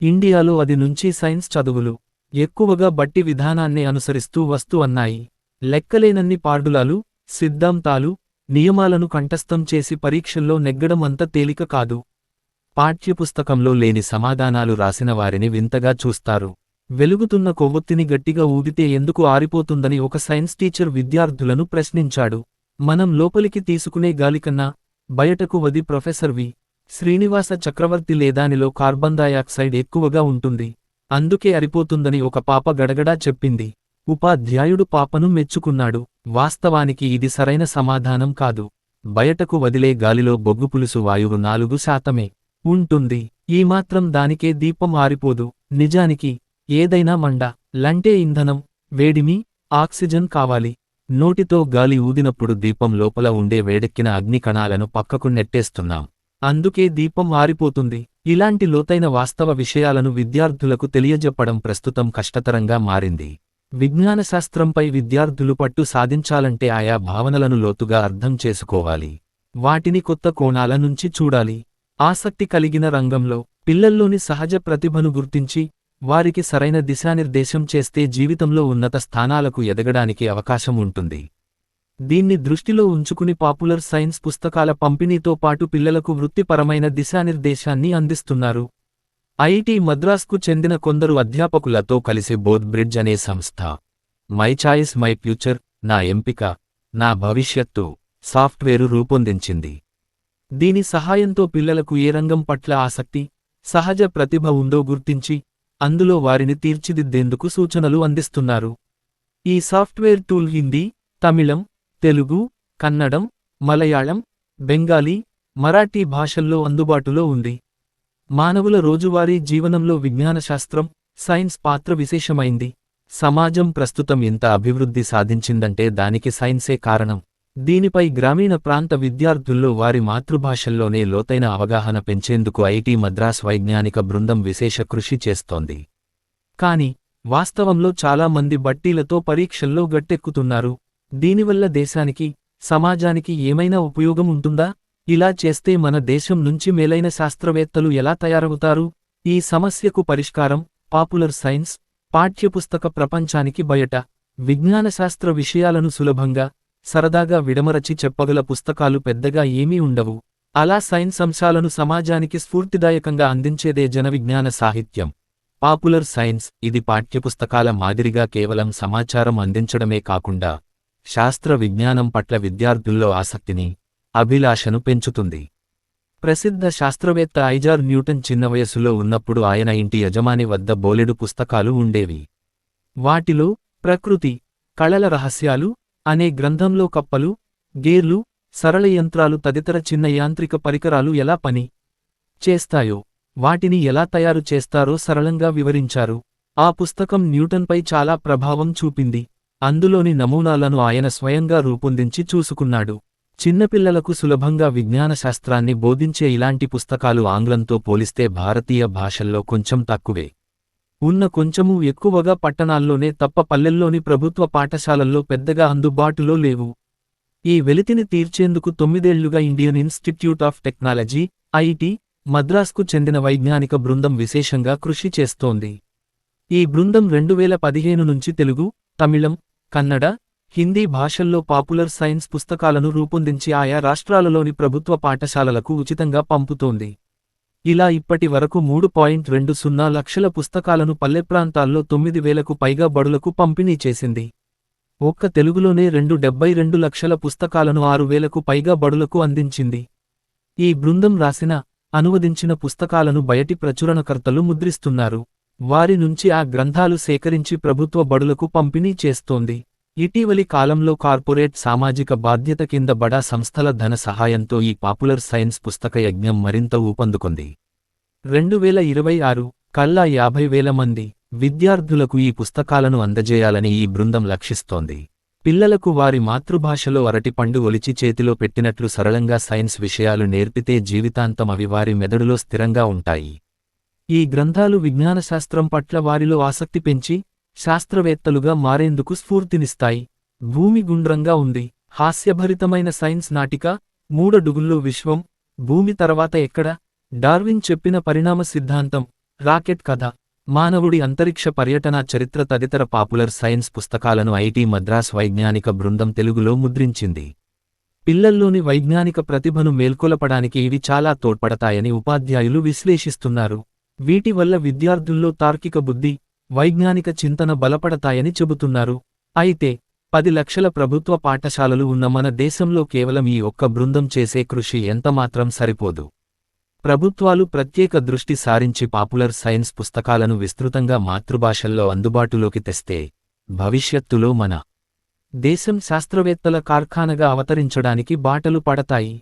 ఇండియాలో అది నుంచి సైన్స్ చదువులు ఎక్కువగా బట్టి విధానాన్నే అనుసరిస్తూ వస్తూ అన్నాయి. లెక్కలేనన్ని పార్డులాలు సిద్ధాంతాలు నియమాలను కంఠస్థం చేసి పరీక్షల్లో నెగ్గడం అంత తేలిక కాదు. పాఠ్యపుస్తకంలో లేని సమాధానాలు రాసిన వారిని వింతగా చూస్తారు. వెలుగుతున్న కొవ్వొత్తిని గట్టిగా ఊదితే ఎందుకు ఆరిపోతుందని ఒక సైన్స్ టీచర్ విద్యార్థులను ప్రశ్నించాడు. మనం లోపలికి తీసుకునే గాలికన్నా బయటకు వది ప్రొఫెసర్ వి. శ్రీనివాస చక్రవర్తి లేదానిలో కార్బన్ డయాక్సైడ్ ఎక్కువగా ఉంటుంది. అందుకే అరిపోతుందని ఒక పాప గడగడా చెప్పింది. ఉపాధ్యాయుడు పాపను మెచ్చుకున్నాడు. వాస్తవానికి ఇది సరైన సమాధానం కాదు. బయటకు వదిలే గాలిలో బొగ్గు పులుసు వాయువు నాలుగు శాతమే ఉంటుంది. ఈ మాత్రం దానికే దీపం ఆరిపోదు. నిజానికి ఏదైనా మండ లంటే ఇంధనం వేడిమి ఆక్సిజన్ కావాలి. నోటితో గాలి ఊదినప్పుడు దీపం లోపల ఉండే వేడెక్కిన అగ్ని కణాలను పక్కకు నెట్టేస్తున్నాం. అందుకే దీపం ఆరిపోతుంది ఇలాంటి లోతైన వాస్తవ విషయాలను విద్యార్థులకు తెలియజెప్పడం ప్రస్తుతం కష్టతరంగా మారింది. విజ్ఞానశాస్త్రంపై విద్యార్థులు పట్టు సాధించాలంటే ఆయా భావనలను లోతుగా అర్థం చేసుకోవాలి. వాటిని కొత్త కోణాల నుంచి చూడాలి. ఆసక్తి కలిగిన రంగంలో పిల్లల్లోని సహజ ప్రతిభను గుర్తించి వారికి సరైన దిశానిర్దేశం చేస్తే జీవితంలో ఉన్నత స్థానాలకు ఎదగడానికి అవకాశం ఉంటుంది. దీన్ని దృష్టిలో ఉంచుకుని పాపులర్ సైన్స్ పుస్తకాల పంపిణీతో పాటు పిల్లలకు వృత్తిపరమైన దిశానిర్దేశాన్ని అందిస్తున్నారు. ఐఐటి మద్రాస్కు చెందిన కొందరు అధ్యాపకులతో కలిసి బోధ్ బ్రిడ్జ్ అనే సంస్థ మై చాయిస్ మై ఫ్యూచర్ నా ఎంపిక నా భవిష్యత్తు సాఫ్ట్వేరు రూపొందించింది. దీని సహాయంతో పిల్లలకు ఏ రంగం పట్ల ఆసక్తి సహజ ప్రతిభ ఉందో గుర్తించి అందులో వారిని తీర్చిదిద్దేందుకు సూచనలు అందిస్తున్నారు. ఈ సాఫ్ట్వేర్ టూల్ హిందీ తమిళం తెలుగు కన్నడం మలయాళం బెంగాలీ మరాఠీ భాషల్లో అందుబాటులో ఉంది. మానవుల రోజువారీ జీవనంలో విజ్ఞానశాస్త్రం సైన్స్ పాత్ర విశేషమైంది. సమాజం ప్రస్తుతం ఎంత అభివృద్ధి సాధించిందంటే దానికి సైన్సే కారణం. దీనిపై గ్రామీణ ప్రాంత విద్యార్థుల్లో వారి మాతృభాషల్లోనే లోతైన అవగాహన పెంచేందుకు ఐటీ మద్రాస్ వైజ్ఞానిక బృందం విశేష కృషి చేస్తోంది. కాని వాస్తవంలో చాలా మంది బట్టీలతో పరీక్షల్లో గట్టెక్కుతున్నారు. దీనివల్ల దేశానికి సమాజానికి ఏమైనా ఉపయోగం ఉంటుందా? ఇలా చేస్తే మన దేశం నుంచి మేలైన శాస్త్రవేత్తలు ఎలా తయారవుతారు? ఈ సమస్యకు పరిష్కారం పాపులర్ సైన్స్ పాఠ్యపుస్తక ప్రపంచానికి బయట. విజ్ఞానశాస్త్ర విషయాలను సులభంగా సరదాగా విడమరచి చెప్పగల పుస్తకాలు పెద్దగా ఏమీ ఉండవు. అలా సైన్స్ అంశాలను సమాజానికి స్ఫూర్తిదాయకంగా అందించేదే జనవిజ్ఞాన సాహిత్యం. పాపులర్ సైన్స్ ఇది పాఠ్యపుస్తకాల మాదిరిగా కేవలం సమాచారం అందించడమే కాకుండా శాస్త్ర విజ్ఞానం పట్ల విద్యార్థుల్లో ఆసక్తిని అభిలాషను పెంచుతుంది. ప్రసిద్ధ శాస్త్రవేత్త ఐజార్ న్యూటన్ చిన్న వయసులో ఉన్నప్పుడు ఆయన ఇంటి యజమాని వద్ద బోలెడు పుస్తకాలు ఉండేవి. వాటిలో ప్రకృతి కళల రహస్యాలు అనే గ్రంథంలో కప్పలు గేర్లు సరళ యంత్రాలు తదితర చిన్న యాంత్రిక పరికరాలు ఎలా పని చేస్తాయో వాటిని ఎలా తయారు చేస్తారో సరళంగా వివరించారు. ఆ పుస్తకం న్యూటన్పై చాలా ప్రభావం చూపింది. అందులోని నమూనాలను ఆయన స్వయంగా రూపొందించి చూసుకున్నాడు. చిన్నపిల్లలకు సులభంగా విజ్ఞానశాస్త్రాన్ని బోధించే ఇలాంటి పుస్తకాలు ఆంగ్లంతో పోలిస్తే భారతీయ భాషల్లో కొంచెం తక్కువే. ఉన్న కొంచెము ఎక్కువగా పట్టణాల్లోనే తప్ప పల్లెల్లోని ప్రభుత్వ పాఠశాలల్లో పెద్దగా అందుబాటులో లేవు. ఈ వెలితిని తీర్చేందుకు తొమ్మిదేళ్ళుగా Indian Institute of Technology IT మద్రాస్కు చెందిన వైజ్ఞానిక బృందం విశేషంగా కృషి చేస్తోంది. ఈ బృందం రెండువేల పదిహేను నుంచి తెలుగు తమిళం కన్నడ హిందీ భాషల్లో పాపులర్ సైన్స్ పుస్తకాలను రూపొందించి ఆయా రాష్ట్రాలలోని ప్రభుత్వ పాఠశాలలకు ఉచితంగా పంపుతోంది. ఇలా ఇప్పటి వరకు మూడు పాయింట్ రెండు సున్నా లక్షల పుస్తకాలను పల్లె ప్రాంతాల్లో తొమ్మిది వేలకు పైగా బడులకు పంపిణీ చేసింది. ఒక్క తెలుగులోనే రెండు డెబ్బై రెండు లక్షల పుస్తకాలను ఆరు వేలకు పైగా బడులకు అందించింది. ఈ బృందం రాసిన అనువదించిన పుస్తకాలను బయటి ప్రచురణకర్తలు ముద్రిస్తున్నారు. వారి నుంచి ఆ గ్రంథాలు సేకరించి ప్రభుత్వ బడులకు పంపిణీ చేస్తోంది. ఇటీవలి కాలంలో కార్పొరేట్ సామాజిక బాధ్యత కింద బడా సంస్థల ధన సహాయంతో ఈ పాపులర్ సైన్స్ పుస్తక యజ్ఞం మరింత ఊపందుకుంది. రెండు వేల ఇరవై ఆరు కల్లా యాభై వేల మంది విద్యార్థులకు ఈ పుస్తకాలను అందజేయాలని ఈ బృందం లక్షిస్తోంది. పిల్లలకు వారి మాతృభాషలో అరటిపండు ఒలిచి చేతిలో పెట్టినట్లు సరళంగా సైన్స్ విషయాలు నేర్పితే జీవితాంతం అవి వారి మెదడులో స్థిరంగా ఉంటాయి. ఈ గ్రంథాలు విజ్ఞానశాస్త్రం పట్ల వారిలో ఆసక్తి పెంచి శాస్త్రవేత్తలుగా మారేందుకు స్ఫూర్తినిస్తాయి. భూమి గుండ్రంగా ఉంది. హాస్యభరితమైన సైన్స్ నాటిక మూడడుగుల్లో విశ్వం భూమి తర్వాత ఎక్కడ? డార్విన్ చెప్పిన పరిణామ సిద్ధాంతం రాకెట్ కథ. మానవుడి అంతరిక్ష పర్యటన చరిత్ర తదితర పాపులర్ సైన్స్ పుస్తకాలను ఐటీ మద్రాస్ వైజ్ఞానిక బృందం తెలుగులో ముద్రించింది. పిల్లల్లోని వైజ్ఞానిక ప్రతిభను మేల్కొలపడానికి ఇవి చాలా తోడ్పడతాయని ఉపాధ్యాయులు విశ్లేషిస్తున్నారు. వీటి వల్ల విద్యార్థుల్లో తార్కిక బుద్ధి వైజ్ఞానిక చింతన బలపడతాయని చెబుతున్నారు. అయితే పది లక్షల ప్రభుత్వ పాఠశాలలు ఉన్న మన దేశంలో కేవలం ఈ ఒక్క బృందం చేసే కృషి ఎంతమాత్రం సరిపోదు. ప్రభుత్వాలు ప్రత్యేక దృష్టి సారించి పాపులర్ సైన్స్ పుస్తకాలను విస్తృతంగా మాతృభాషల్లో అందుబాటులోకి తెస్తే భవిష్యత్తులో మన దేశం శాస్త్రవేత్తల కార్ఖానగా అవతరించడానికి బాటలు పడతాయి.